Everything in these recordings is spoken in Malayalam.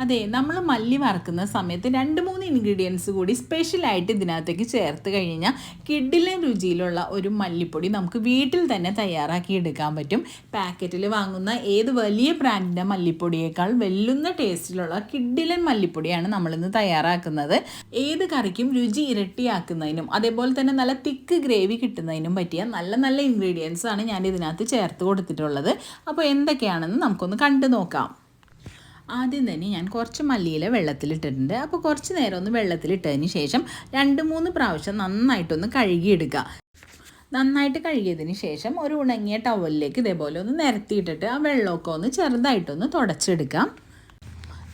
അതെ നമ്മൾ മല്ലി വറക്കുന്ന സമയത്ത് രണ്ട് മൂന്ന് ഇൻഗ്രീഡിയൻസ് കൂടി സ്പെഷ്യലായിട്ട് ഇതിനകത്തേക്ക് ചേർത്ത് കഴിഞ്ഞാൽ കിഡിലെ രുചിയിലുള്ള ഒരു മല്ലിപ്പൊടി നമുക്ക് വീട്ടിൽ തന്നെ തയ്യാറാക്കി എടുക്കാൻ പറ്റും. പാക്കറ്റിൽ വാങ്ങുന്ന ഏത് വലിയ ബ്രാൻഡിന്റെ മല്ലിപ്പൊടിയേക്കാൾ വെല്ലുന്ന ടേസ്റ്റിലുള്ള കിഡിലൻ മല്ലിപ്പൊടിയാണ് നമ്മളിന്ന് തയ്യാറാക്കുന്നത്. ഏത് കറിക്കും രുചി ഇരട്ടിയാക്കുന്നതിനും അതേപോലെ തന്നെ നല്ല തിക്ക് ഗ്രേവി കിട്ടുന്നതിനും പറ്റിയ നല്ല നല്ല ഇൻഗ്രീഡിയൻസ് ആണ് ഞാൻ ഇതിനകത്ത് ചേർത്ത് കൊടുത്തിട്ടുള്ളത്. അപ്പോൾ എന്തൊക്കെയാണെന്ന് നമുക്കൊന്ന് കണ്ടു നോക്കാം. ആദ്യം തന്നെ ഞാൻ കുറച്ച് മല്ലിയില വെള്ളത്തിലിട്ടിട്ടുണ്ട്. അപ്പോൾ കുറച്ച് നേരം ഒന്ന് വെള്ളത്തിലിട്ടതിന് ശേഷം രണ്ട് മൂന്ന് പ്രാവശ്യം നന്നായിട്ടൊന്ന് കഴുകിയെടുക്കുക നന്നായിട്ട് കഴുകിയതിന് ശേഷം ഒരു ഉണങ്ങിയ ടവലിലേക്ക് ഇതേപോലെ ഒന്ന് നിരത്തിയിട്ടിട്ട് ആ വെള്ളമൊക്കെ ഒന്ന് ചെറുതായിട്ടൊന്ന് തുടച്ചെടുക്കാം.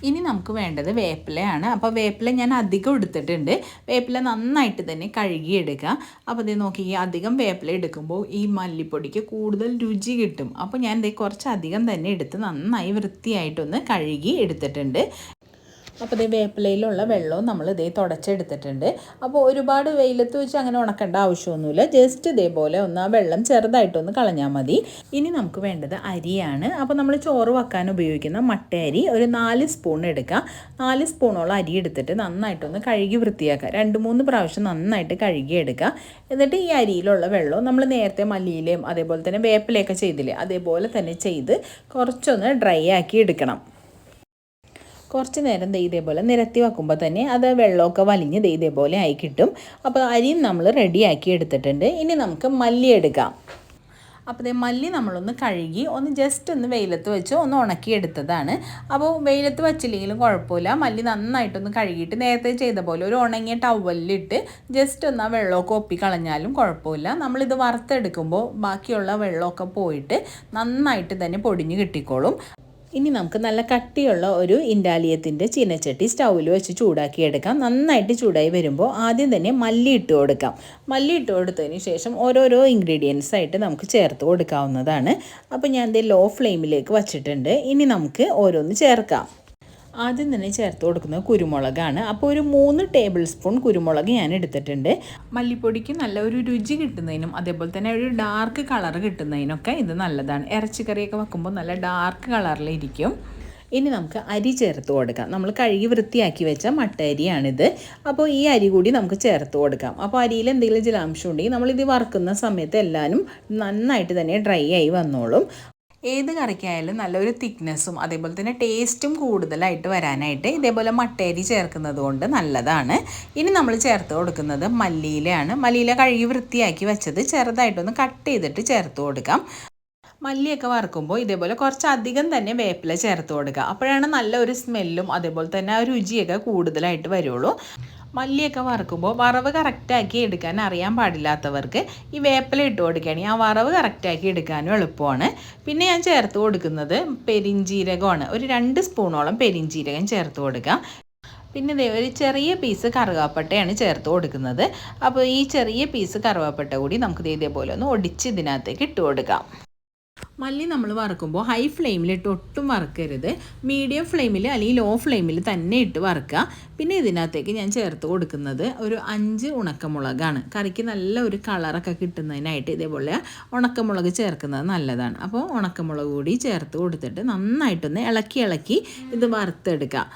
ഇനി നമുക്ക് വേണ്ടത് വേപ്പിലയാണ്. അപ്പോൾ വേപ്പില ഞാൻ അധികം എടുത്തിട്ടുണ്ട്. വേപ്പില നന്നായിട്ട് തന്നെ കഴുകിയെടുക്കുക അപ്പോൾ ഇത് നോക്കി അധികം വേപ്പില എടുക്കുമ്പോൾ ഈ മല്ലിപ്പൊടിക്ക് കൂടുതൽ രുചി കിട്ടും. അപ്പോൾ ഞാൻ ഇത് കുറച്ച് അധികം തന്നെ എടുത്ത് നന്നായി വൃത്തിയായിട്ടൊന്ന് കഴുകി എടുത്തിട്ടുണ്ട്. അപ്പോൾ ഇതേ വേപ്പിലയിലുള്ള വെള്ളവും നമ്മൾ ഇതേ തുടച്ചെടുത്തിട്ടുണ്ട്. അപ്പോൾ ഒരുപാട് വെയിലത്ത് വെച്ച് അങ്ങനെ ഉണക്കേണ്ട ആവശ്യമൊന്നുമില്ല. ജസ്റ്റ് ഇതേപോലെ ഒന്ന് ആ വെള്ളം ചെറുതായിട്ടൊന്ന് കളഞ്ഞാൽ മതി. ഇനി നമുക്ക് വേണ്ടത് അരിയാണ്. അപ്പോൾ നമ്മൾ ചോറ് വെക്കാൻ ഉപയോഗിക്കുന്ന മട്ട അരി ഒരു നാല് സ്പൂൺ എടുക്കുക നാല് സ്പൂണോളം അരി എടുത്തിട്ട് നന്നായിട്ടൊന്ന് കഴുകി വൃത്തിയാക്കുക രണ്ട് മൂന്ന് പ്രാവശ്യം നന്നായിട്ട് കഴുകി എടുക്കുക എന്നിട്ട് ഈ അരിയിലുള്ള വെള്ളം നമ്മൾ നേരത്തെ മല്ലിയിലെയും അതേപോലെ തന്നെ വേപ്പിലയൊക്കെ ചെയ്തില്ലേ അതേപോലെ തന്നെ ചെയ്ത് കുറച്ചൊന്ന് ഡ്രൈ ആക്കി എടുക്കണം. കുറച്ച് നേരം ദേ ഇതേപോലെ നിരത്തി വെക്കുമ്പോൾ തന്നെ അത് വെള്ളമൊക്കെ വലിഞ്ഞ് ദേ ഇതേപോലെ ആയി കിട്ടും. അപ്പോൾ അരിയും നമ്മൾ റെഡിയാക്കി എടുത്തിട്ടുണ്ട്. ഇനി നമുക്ക് മല്ലി എടുക്കാം. അപ്പോൾ ഇതേ മല്ലി നമ്മളൊന്ന് കഴുകി ഒന്ന് ജസ്റ്റ് ഒന്ന് വെയിലത്ത് വെച്ച് ഒന്ന് ഉണക്കി എടുത്തതാണ്. അപ്പോൾ വെയിലത്ത് വെച്ചില്ലെങ്കിലും കുഴപ്പമില്ല. മല്ലി നന്നായിട്ടൊന്ന് കഴുകിയിട്ട് നേരത്തെ ചെയ്ത പോലെ ഒരു ഉണങ്ങിയ ടവലിലിട്ട് ജസ്റ്റ് ഒന്ന് ആ വെള്ളമൊക്കെ ഒപ്പി കളഞ്ഞാലും കുഴപ്പമില്ല. നമ്മളിത് വറുത്തെടുക്കുമ്പോൾ ബാക്കിയുള്ള വെള്ളമൊക്കെ പോയിട്ട് നന്നായിട്ട് തന്നെ പൊടിഞ്ഞ് കിട്ടിക്കോളും. ഇനി നമുക്ക് നല്ല കട്ടിയുള്ള ഒരു ഇൻഡാലിയത്തിന്റെ ചീനച്ചട്ടി സ്റ്റൗവിൽ വെച്ച് ചൂടാക്കി എടുക്കാം നന്നായിട്ട് ചൂടായി വരുമ്പോൾ ആദ്യം തന്നെ മല്ലി ഇട്ട് കൊടുക്കാം. മല്ലി ഇട്ട് കൊടുത്തതിന് ശേഷം ഓരോരോ ഇൻഗ്രീഡിയൻസ് ആയിട്ട് നമുക്ക് ചേർത്ത് കൊടുക്കാവുന്നതാണ്. അപ്പോൾ ഞാൻ ഇത് ലോ ഫ്ലെയിമിലേക്ക് വച്ചിട്ടുണ്ട്. ഇനി നമുക്ക് ഓരോന്ന് ചേർക്കാം. ആദ്യം തന്നെ ചേർത്ത് കൊടുക്കുന്നത് കുരുമുളകാണ്. അപ്പോൾ ഒരു മൂന്ന് ടേബിൾ സ്പൂൺ കുരുമുളക് ഞാൻ എടുത്തിട്ടുണ്ട്. മല്ലിപ്പൊടിക്ക് നല്ല ഒരു രുചി കിട്ടുന്നതിനും അതേപോലെ തന്നെ ഒരു ഡാർക്ക് കളർ കിട്ടുന്നതിനൊക്കെ ഇത് നല്ലതാണ്. ഇറച്ചിക്കറിയൊക്കെ വെക്കുമ്പോൾ നല്ല ഡാർക്ക് കളറിലിരിക്കും ഇനി നമുക്ക് അരി ചേർത്ത് കൊടുക്കാം. നമ്മൾ കഴുകി വൃത്തിയാക്കി വെച്ച മട്ട അരിയാണിത്. അപ്പോൾ ഈ അരി കൂടി നമുക്ക് ചേർത്ത് കൊടുക്കാം. അപ്പോൾ അരിയിൽ എന്തെങ്കിലും ജലാംശം ഉണ്ടെങ്കിൽ നമ്മളിത് വറുക്കുന്ന സമയത്ത് എല്ലാവരും നന്നായിട്ട് തന്നെ ഡ്രൈ ആയി വന്നോളും. ഏത് കറിക്കായാലും നല്ലൊരു തിക്നെസ്സും അതേപോലെ തന്നെ ടേസ്റ്റും കൂടുതലായിട്ട് വരാനായിട്ട് ഇതേപോലെ മട്ടേരി ചേർക്കുന്നത് കൊണ്ട് നല്ലതാണ്. ഇനി നമ്മൾ ചേർത്ത് കൊടുക്കുന്നത് മല്ലിയിലയാണ്. മല്ലിയില കഴുകി വൃത്തിയാക്കി വെച്ചത് ചെറുതായിട്ടൊന്ന് കട്ട് ചെയ്തിട്ട് ചേർത്ത് കൊടുക്കാം. മല്ലിയൊക്കെ വറുക്കുമ്പോൾ ഇതേപോലെ കുറച്ച് അധികം തന്നെ വേപ്പില ചേർത്ത് കൊടുക്കുക. അപ്പോഴാണ് നല്ല ഒരു സ്മെല്ലും അതേപോലെ തന്നെ ആ രുചിയൊക്കെ കൂടുതലായിട്ട് വരുള്ളൂ. മല്ലിയൊക്കെ വറുക്കുമ്പോൾ വറവ് കറക്റ്റാക്കി എടുക്കാൻ അറിയാൻ പാടില്ലാത്തവർക്ക് ഈ വേപ്പില ഇട്ട് കൊടുക്കുകയാണെങ്കിൽ ആ വറവ് കറക്റ്റാക്കി എടുക്കാനും എളുപ്പമാണ്. പിന്നെ ഞാൻ ചേർത്ത് കൊടുക്കുന്നത് പെരിഞ്ചീരകമാണ്. ഒരു രണ്ട് സ്പൂണോളം പെരിഞ്ചീരകം ചേർത്ത് കൊടുക്കാം. പിന്നെ ഇതേ ഒരു ചെറിയ പീസ് കറുവാപ്പട്ടയാണ് ചേർത്ത് കൊടുക്കുന്നത്. അപ്പോൾ ഈ ചെറിയ പീസ് കറുവാപ്പട്ട കൂടി നമുക്ക് ഇതേപോലെ ഒന്ന് ഒടിച്ച് ഇതിനകത്തേക്ക് ഇട്ട് കൊടുക്കാം. മല്ലി നമ്മൾ വറുക്കുമ്പോൾ ഹൈ ഫ്ലെയിമിലിട്ട് ഒട്ടും വറുക്കരുത്. മീഡിയം ഫ്ലെയിമിൽ അല്ലെങ്കിൽ ലോ ഫ്ലെയിമിൽ തന്നെ ഇട്ട് വറുക്കുക പിന്നെ ഇതിനകത്തേക്ക് ഞാൻ ചേർത്ത് കൊടുക്കുന്നത് ഒരു അഞ്ച് ഉണക്കമുളകാണ്. കറിക്ക് നല്ല ഒരു കളറൊക്കെ കിട്ടുന്നതിനായിട്ട് ഇതേപോലെ ഉണക്കമുളക് ചേർക്കുന്നത് നല്ലതാണ്. അപ്പോൾ ഉണക്കമുളക് കൂടി ചേർത്ത് കൊടുത്തിട്ട് നന്നായിട്ടൊന്ന് ഇളക്കി ഇളക്കി ഇത് വറുത്തെടുക്കുക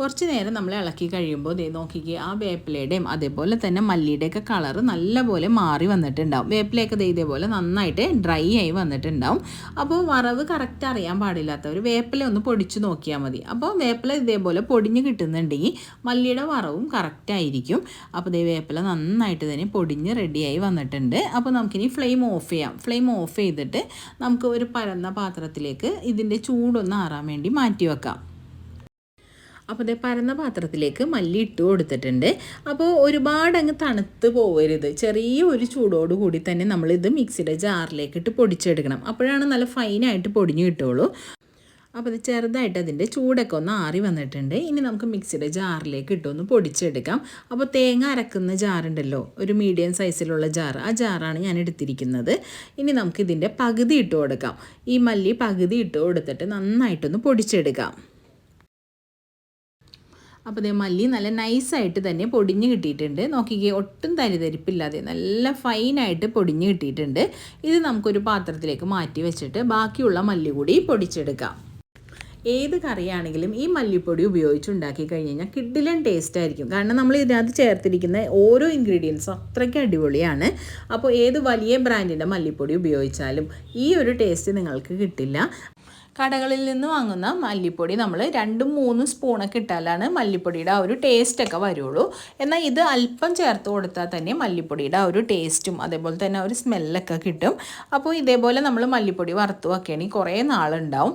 കുറച്ച് നേരം നമ്മൾ ഇളക്കി കഴിയുമ്പോൾ ദേ നോക്കിക്കുക ആ വേപ്പിലയുടെയും അതേപോലെ തന്നെ മല്ലിയുടെയൊക്കെ കളറ് നല്ലപോലെ മാറി വന്നിട്ടുണ്ടാവും. വേപ്പിലയൊക്കെ ദേ ഇതേപോലെ നന്നായിട്ട് ഡ്രൈ ആയി വന്നിട്ടുണ്ടാവും. അപ്പോൾ വറവ് കറക്റ്റ് അറിയാൻ പാടില്ലാത്തവർ വേപ്പില ഒന്ന് പൊടിച്ച് നോക്കിയാൽ മതി. അപ്പോൾ വേപ്പില ഇതേപോലെ പൊടിഞ്ഞ് കിട്ടുന്നുണ്ടെങ്കിൽ മല്ലിയുടെ വറവും കറക്റ്റ് ആയിരിക്കും. അപ്പോൾ ദേ വേപ്പില നന്നായിട്ട് തന്നെ പൊടിഞ്ഞ് റെഡിയായി വന്നിട്ടുണ്ട്. അപ്പോൾ നമുക്കിനി ഫ്ലെയിം ഓഫ് ചെയ്യാം. ഫ്ലെയിം ഓഫ് ചെയ്തിട്ട് നമുക്ക് ഒരു പരന്ന പാത്രത്തിലേക്ക് ഇതിന്റെ ചൂടൊന്ന് ആറാൻ വേണ്ടി മാറ്റി വെക്കാം. അപ്പോൾ ഇതേ പരന്ന പാത്രത്തിലേക്ക് മല്ലി ഇട്ട് കൊടുത്തിട്ടുണ്ട്. അപ്പോൾ ഒരുപാട് അങ്ങ് തണുത്ത് പോകരുത് ചെറിയ ഒരു ചൂടോട് കൂടി തന്നെ നമ്മളിത് മിക്സിയുടെ ജാറിലേക്ക് ഇട്ട് പൊടിച്ചെടുക്കണം. അപ്പോഴാണ് നല്ല ഫൈനായിട്ട് പൊടിഞ്ഞു കിട്ടുള്ളൂ. അപ്പോൾ ഇത് ചെറുതായിട്ട് അതിന്റെ ചൂടൊക്കെ ഒന്ന് ആറി വന്നിട്ടുണ്ട്. ഇനി നമുക്ക് മിക്സിയുടെ ജാറിലേക്ക് ഇട്ടൊന്ന് പൊടിച്ചെടുക്കാം. അപ്പോൾ തേങ്ങ അരക്കുന്ന ജാറുണ്ടല്ലോ ഒരു മീഡിയം സൈസിലുള്ള ജാർ ആ ജാറാണ് ഞാൻ എടുത്തിരിക്കുന്നത്. ഇനി നമുക്ക് ഇതിന്റെ പകുതി ഇട്ട് കൊടുക്കാം. ഈ മല്ലി പകുതി ഇട്ട് കൊടുത്തിട്ട് നന്നായിട്ടൊന്ന് പൊടിച്ചെടുക്കാം. അപ്പോൾ ഇതേ മല്ലി നല്ല നൈസായിട്ട് തന്നെ പൊടിഞ്ഞ് കിട്ടിയിട്ടുണ്ട്. നോക്കിക്കേ ഒട്ടും തരിതരിപ്പില്ലാതെ നല്ല ഫൈനായിട്ട് പൊടിഞ്ഞ് കിട്ടിയിട്ടുണ്ട്. ഇത് നമുക്കൊരു പാത്രത്തിലേക്ക് മാറ്റി വെച്ചിട്ട് ബാക്കിയുള്ള മല്ലി കൂടി പൊടിച്ചെടുക്കാം. ഏത് കറിയാണെങ്കിലും ഈ മല്ലിപ്പൊടി ഉപയോഗിച്ച് ഉണ്ടാക്കി കഴിഞ്ഞ് കഴിഞ്ഞാൽ കിഡിലൻ ടേസ്റ്റ് ആയിരിക്കും. കാരണം നമ്മൾ ഇതിനകത്ത് ചേർത്തിരിക്കുന്ന ഓരോ ഇൻഗ്രീഡിയൻസും അത്രയ്ക്ക് അടിപൊളിയാണ്. അപ്പോൾ ഏത് വലിയ ബ്രാൻഡിന്റെ മല്ലിപ്പൊടി ഉപയോഗിച്ചാലും ഈ ഒരു ടേസ്റ്റ് നിങ്ങൾക്ക് കിട്ടില്ല. കടകളിൽ നിന്ന് വാങ്ങുന്ന മല്ലിപ്പൊടി നമ്മൾ രണ്ടും മൂന്നും സ്പൂണൊക്കെ ഇട്ടാലാണ് മല്ലിപ്പൊടിയുടെ ആ ഒരു ടേസ്റ്റൊക്കെ വരുള്ളൂ. എന്നാൽ ഇത് അല്പം ചേർത്ത് കൊടുത്താൽ തന്നെ മല്ലിപ്പൊടിയുടെ ആ ഒരു ടേസ്റ്റും അതേപോലെ തന്നെ ഒരു സ്മെല്ലൊക്കെ കിട്ടും. അപ്പോൾ ഇതേപോലെ നമ്മൾ മല്ലിപ്പൊടി വറുത്ത് വെക്കുകയാണെങ്കിൽ കുറേ നാളുണ്ടാവും.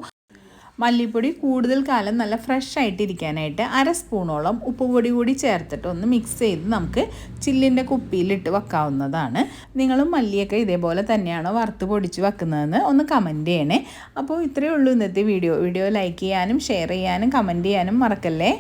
മല്ലിപ്പൊടി കൂടുതൽ കാലം നല്ല ഫ്രഷ് ആയിട്ടിരിക്കാനായിട്ട് അര സ്പൂണോളം ഉപ്പുപൊടി കൂടി ചേർത്തിട്ട് ഒന്ന് മിക്സ് ചെയ്ത് നമുക്ക് ചില്ലിന്റെ കുപ്പിയിലിട്ട് വെക്കാവുന്നതാണ്. നിങ്ങളും മല്ലിയൊക്കെ ഇതേപോലെ തന്നെയാണോ വറുത്ത് പൊടിച്ച് വെക്കുന്നതെന്ന് ഒന്ന് കമന്റ് ചെയ്യണേ. അപ്പോൾ ഇത്രയേ ഉള്ളൂ ഇന്നത്തെ വീഡിയോ വീഡിയോ ലൈക്ക് ചെയ്യാനും ഷെയർ ചെയ്യാനും കമന്റ് ചെയ്യാനും മറക്കല്ലേ?